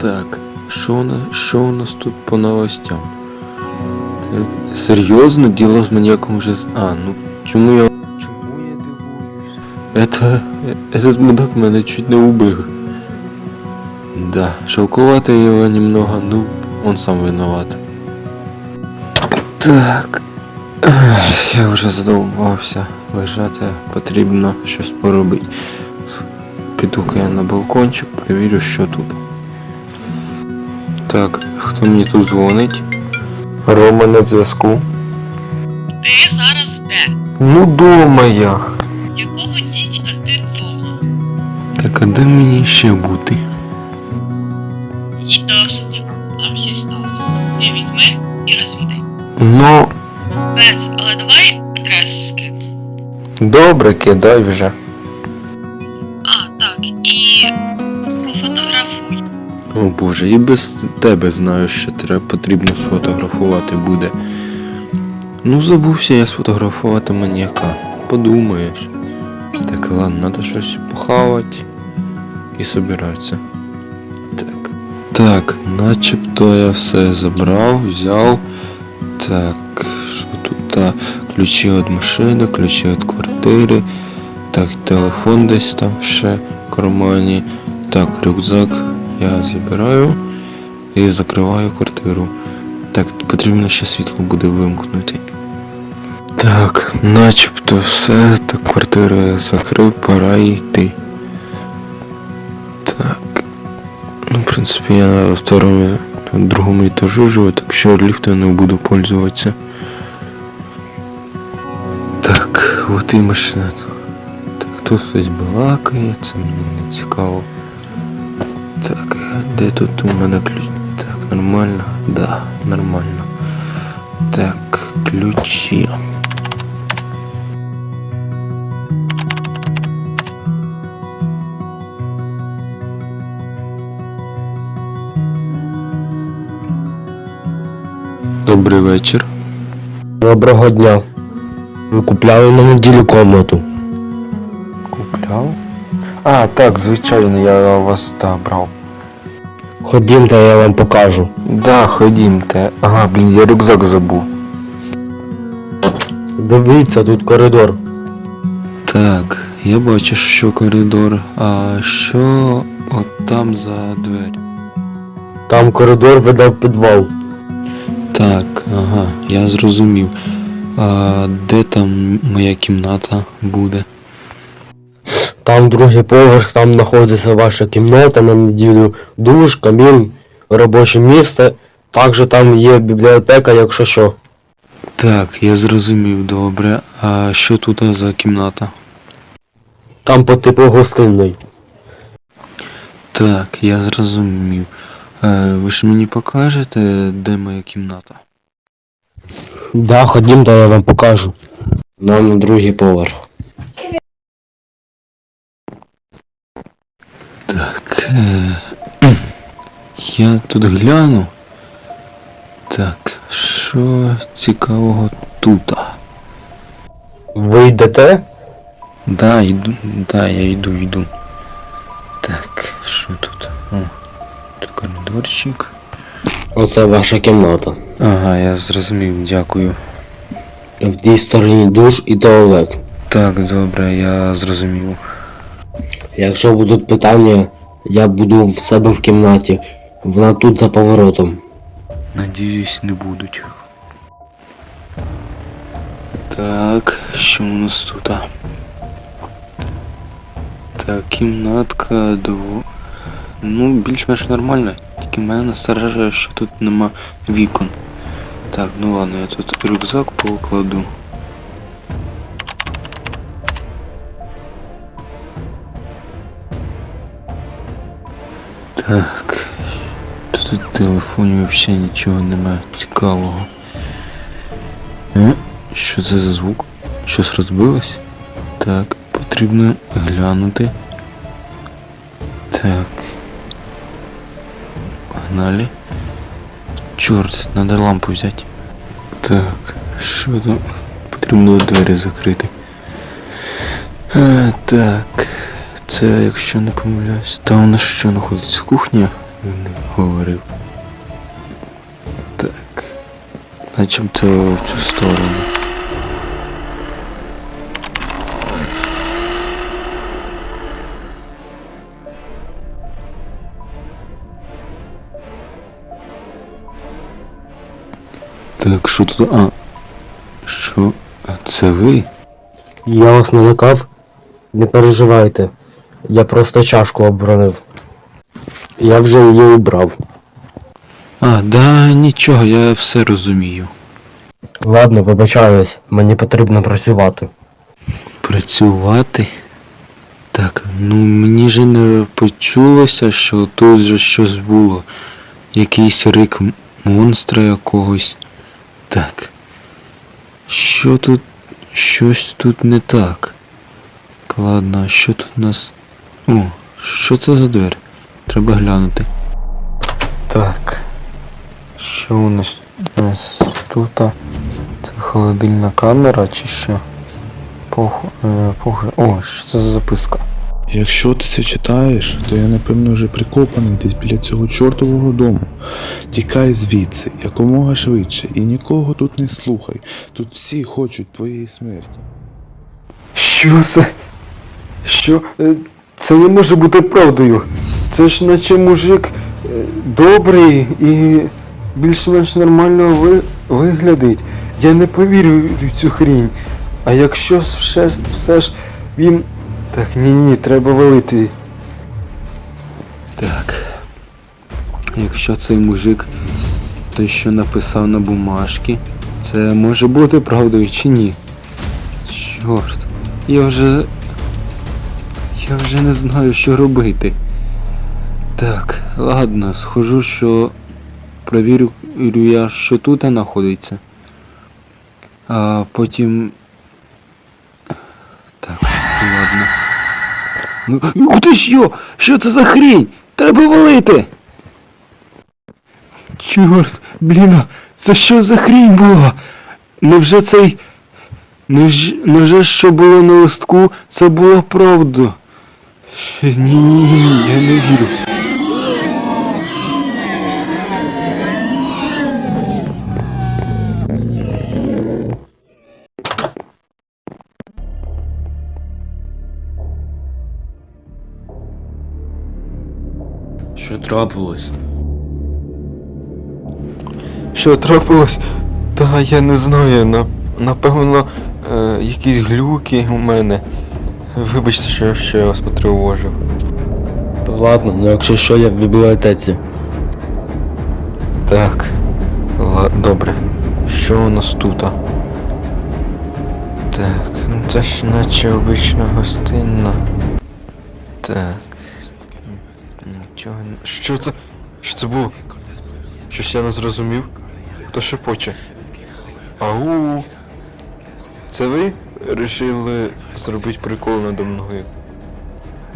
Так, що у нас, що у нас тут по новостям? Так, серйозно, діло з маньяком вже з. А, ну чому я. Чому я дивуюсь? Это. Этот мудак мене чуть не убив. Да, жалковато его немного, ну, он сам виноват. Так. Я вже задовбався лежати, потрібно щось поробити. Піду-ка я на балкончик, перевірю, що тут. Так, хто мені тут дзвонить? Рома на зв'язку. Ти зараз де? Ну, дома я. Якого дідька ти вдома? Так, а де мені ще бути? Їдь до особняка, там щось сталося. Ти візьми і розвідай. Ну, Без, але давай адресу скину. добре, кидай вже. О боже, і без тебе знаю, що треба потрібно сфотографувати буде. Ну, забувся я сфотографувати маньяка. Подумаєш. Так, ладно, треба щось похавати і собиратися. Так. Так, начебто я все забрав, взяв. Так, що тут? Та, ключі від машини, ключі від квартири. Так, телефон десь там ще в кармані. Так, рюкзак я забираю і закриваю квартиру. Так, потрібно ще світло буде вимкнути. Так, начебто все, так квартиру я закрив, пора йти. Так. Ну, в принципі, я на второму, на другому етажу живу, так що ліфтом не буду пользуватися. Так, от і машина. Так, тут хтось балакає, це мені не цікаво. Так, де тут у мене ключ? Так, нормально? Да, нормально. Так, ключі. Добрий вечір. Доброго дня. Ви купляли на неділю комнату. Купляв? А, так, звичайно, я вас да, брав. Ходімте, я вам покажу. Да, ходімте. Ага, блін, я рюкзак забув. Дивіться, тут коридор. Так, я бачу, що коридор. А що от там за двері? Там коридор веде в підвал. Так, ага, я зрозумів. А де там моя кімната буде? Там другий поверх, там знаходиться ваша кімната на неділю, душ, камін, робоче місце. Також там є бібліотека, якщо що. Так, я зрозумів, добре. А що тут за кімната? Там по типу гостинної. Так, я зрозумів. Е, ви ж мені покажете, де моя кімната? Да, ходімте, я вам покажу. Нам на другий поверх. Так. Е, я тут гляну. Так, що цікавого тут? Ви йдете? Да, йду, да, я йду, йду. Так, що тут? О, тут коридорчик. Оце ваша кімната. Ага, я зрозумів, дякую. В тій стороні душ і туалет. Так, добре, я зрозумів. Якщо будуть питання, я буду в себе в кімнаті. Вона тут за поворотом. Надіюсь, не будуть. Так, що у нас тут? Так, кімнатка дво. Ну, більш-менш нормально. Тільки мене насторожує, що тут нема вікон. Так, ну ладно, я тут рюкзак покладу. Так. Тут в телефоні взагалі нічого немає цікавого. Е? Що це за звук? Щось розбилось? Так, потрібно глянути. Так. Погнали. Чорт, треба лампу взяти. Так, що там? Потрібно двері закрити. А, так. Це, якщо не помиляюсь. Та у нас що знаходиться? Кухня? він говорив. Так. Начебто в цю сторону. Так, що тут. А. Що? А це ви? Я вас не лякав? Не переживайте. Я просто чашку оборонив. Я вже її убрав. А, да, нічого, я все розумію. Ладно, вибачаюсь, мені потрібно працювати. Працювати? Так, ну мені же не почулося, що тут же щось було. Якийсь рик монстра якогось. Так. Що тут. Щось тут не так. Ладно, а що тут у нас. О, що це за двері? Треба глянути. Так. Що у нас, у нас тут? Це холодильна камера чи що? Пох... Е, пох... О, що це за записка? Якщо ти це читаєш, то я напевно вже прикопаний десь біля цього чортового дому. Тікай звідси, якомога швидше, і нікого тут не слухай. Тут всі хочуть твоєї смерті. Що це? Що? Це не може бути правдою. Це ж наче мужик е, добрий і більш-менш нормально ви... виглядить. Я не повірю в цю хрінь. А якщо все, все ж він. Так, ні, ні, треба валити. Так. Якщо цей мужик той, що написав на бумажці, це може бути правдою чи ні? Чорт, я вже. Я вже не знаю, що робити. Так, ладно, схожу, що провірю я, що тут знаходиться. А потім. Так, ладно. Ну, ух ти йо! Що це за хрінь? Треба валити! Чорт, блін, це що за хрінь була? Невже цей. Невже, невже що було на листку, це була правда? Ні, ні, ні, ні, я не вірю. Що трапилось? Що трапилось? Та я не знаю, напевно, е, якісь глюки у мене. Вибачте, що, що я вас потривожив. Ладно, ну якщо що, я в бібліотеці. Так. Ла- добре. Що у нас тут? Так, ну це ж наче обична гостинна. Так. Нічого не. Що це? Що це було? Щось я не зрозумів. Хто шепоче? Ау. Це ви вирішили зробити прикол надо мною?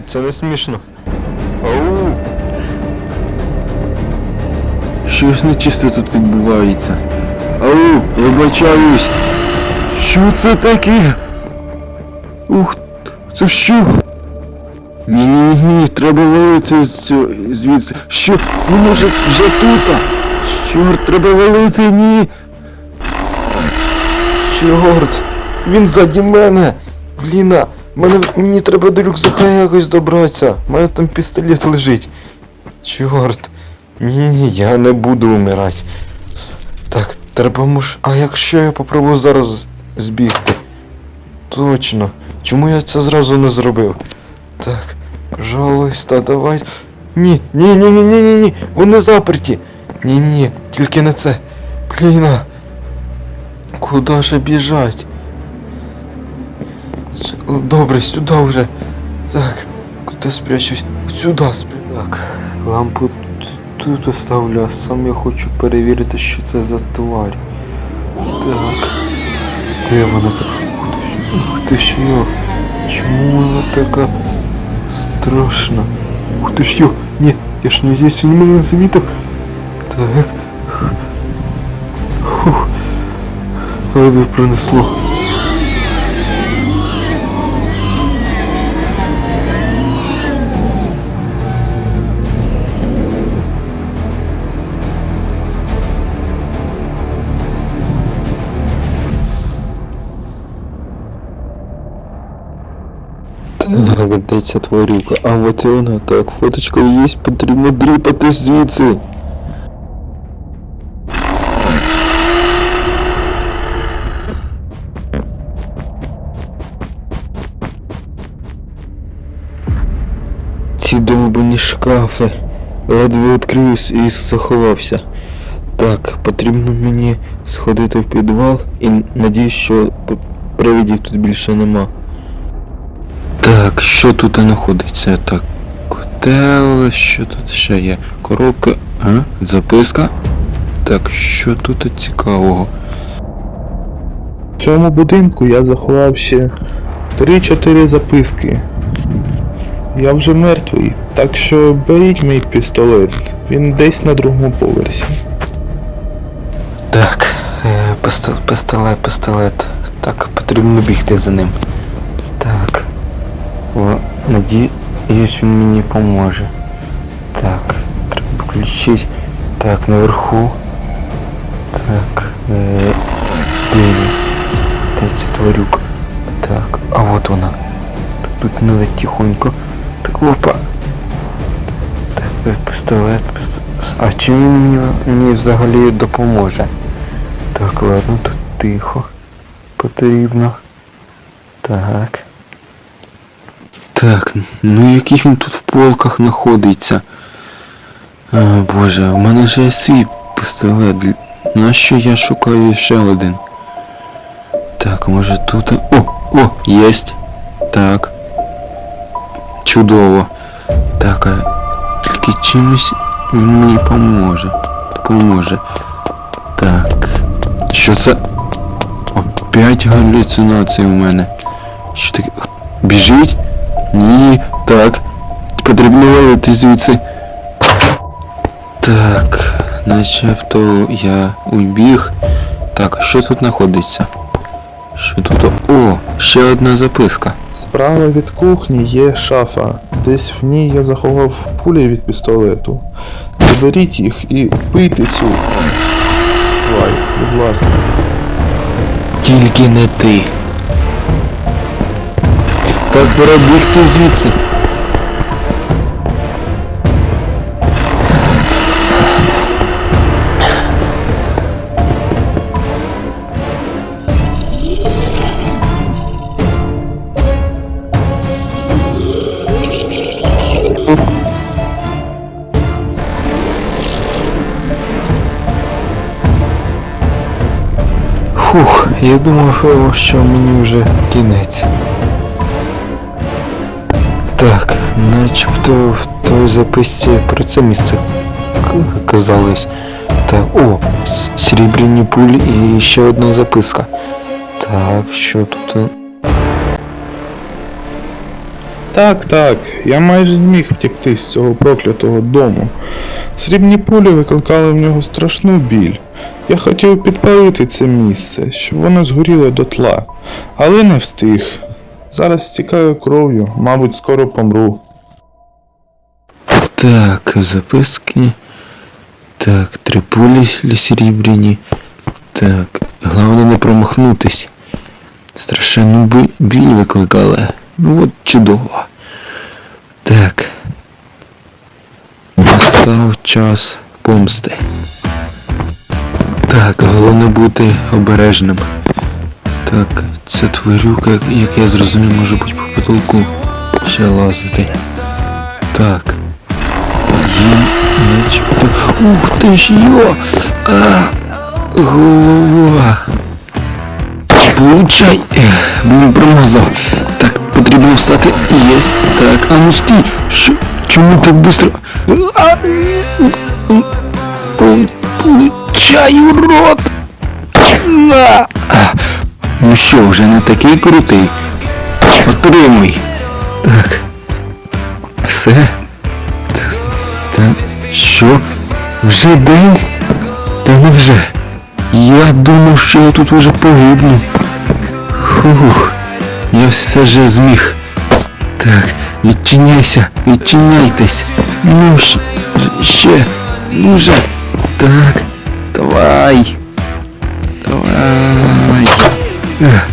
Це не смішно. Ау. Щось нечисте тут відбувається. Ау, вибачаюсь. Що це таке? Ух, це що? Ні, ні, ні, ні, треба валити з цього- звідси. Що? Ну може вже тут? Чорт, треба валити, ні. Чорт, він ззаді мене. Бліна, мене, мені треба до рюкзака якось добратися. У мене там пістолет лежить. Чорт. Ні, ні, я не буду вмирати. Так, треба муж. А якщо я попробую зараз збігти? Точно. Чому я це зразу не зробив? Так, пожалуйста, давай. Ні, ні, ні, ні, ні, ні, ні. Вони заперті. Ні, ні, тільки не це. Бліна. Куда же біжать? С- Добре, сюди вже. Так, куди спрячусь? Сюди спрячусь. Так, лампу т- тут оставлю, а сам я хочу перевірити, що це за тварь. Так. Де вона за. Ух ти ж йо. Чому вона така страшна? Ух ти ж йо. Ні, я ж не здесь, він мене не замітив. Так. Фух. Ледве принесло. де ця тварюка. А от і вона, так, фоточка є, потрібно дріпати звідси. Ці довбані шкафи. Ледве відкрив і заховався. Так, потрібно мені сходити в підвал і надіюсь, що п- привидів тут більше нема. Так, що тут знаходиться? Так, котел, що тут ще є? Коробка, а? Записка? Так, що тут цікавого? В цьому будинку я заховав ще 3-4 записки. Я вже мертвий, так що беріть мій пістолет. Він десь на другому поверсі. Так, е, пистолет, пистолет. Так, потрібно бігти за ним. Так. О, надіюсь, він мені поможе. Так, треба включити. Так, наверху. Так, де він? Ця тварюка? Так, а от вона. Так, тут надо тихонько. Так, опа. Так, е, пістолет, пістолет. А чим він мені, мені взагалі допоможе? Так, ладно, тут тихо. Потрібно. Так. Так, ну який він тут в полках знаходиться? А, боже, у мене ж є свій пістолет. Нащо я шукаю ще один? Так, може тут. О! О! Єсть! Так. Чудово. Так, а тільки чимось він мені поможе. Допоможе. Так. Що це? Опять галюцинації у мене. Що таке? Біжить? Ні. Так. Потрібно валити звідси. Так. Начебто я убіг. Так, що тут знаходиться? Що тут? О, ще одна записка. Справа від кухні є шафа. Десь в ній я заховав пулі від пістолету. Заберіть їх і вбийте цю тварь, будь ласка. Тільки не ти. Так пора бігти звідси. Фух, я думав, що- мені вже кінець. Начебто в той записці про це місце казалось. Так, о, с- срібляні пулі і ще одна записка. Так, що тут? Так, так, я майже зміг втекти з цього проклятого дому. Срібні пулі викликали в нього страшну біль. Я хотів підпалити це місце, щоб воно згоріло дотла, але не встиг. Зараз стікаю кров'ю, мабуть, скоро помру. Так, записки. Так, три пулі срібляні. Так, головне не промахнутись. Страшенну біль викликали. Ну от чудово. Так. Настав час помсти. Так, головне бути обережним. Так, це тварюка, як я зрозумів, може бути по потолку ще лазити. Так. Начебто. Ух ти ж йо! А, голова. Получай! Блін, промазав. Так, потрібно встати. Єсть. Так, а ну стій! Що? Чому так быстро? А, пол- Получай, урод! На! Ну що, вже не такий крутий? Отримуй. Так. Все. Та що? Вже день? Та невже? Я думав, що я тут уже погибну. Фух, я все же зміг. Так, відчиняйся, відчиняйтесь. Ну ж, ще, ну же. Так, давай. Давай. Ех,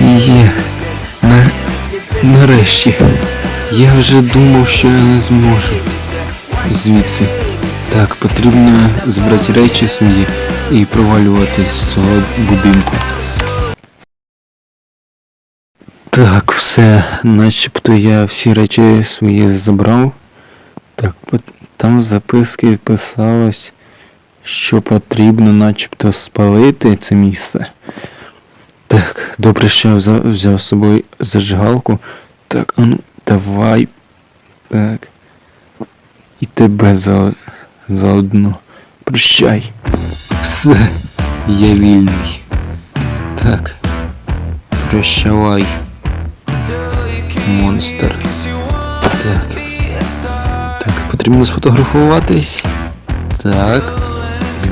Є. На, нарешті. Я вже думав, що я не зможу. Звідси. Так, потрібно збирати речі свої і провалювати з цього будинку. Так, все, начебто я всі речі свої забрав. Так, там в записки писалось, що потрібно начебто спалити це місце. Так, добре, що я взяв, взяв з собою зажигалку. Так, а ну, давай. Так. І тебе за, заодно. Прощай. Все, я вільний. Так. Прощавай. Монстр. Так. Так, потрібно сфотографуватись. Так.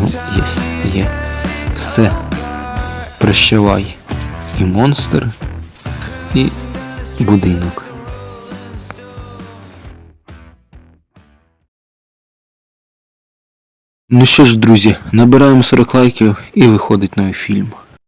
Ну, єс, є. Все. Прощавай. І монстр, і будинок. Ну що ж, друзі, набираємо 40 лайків і виходить новий фільм.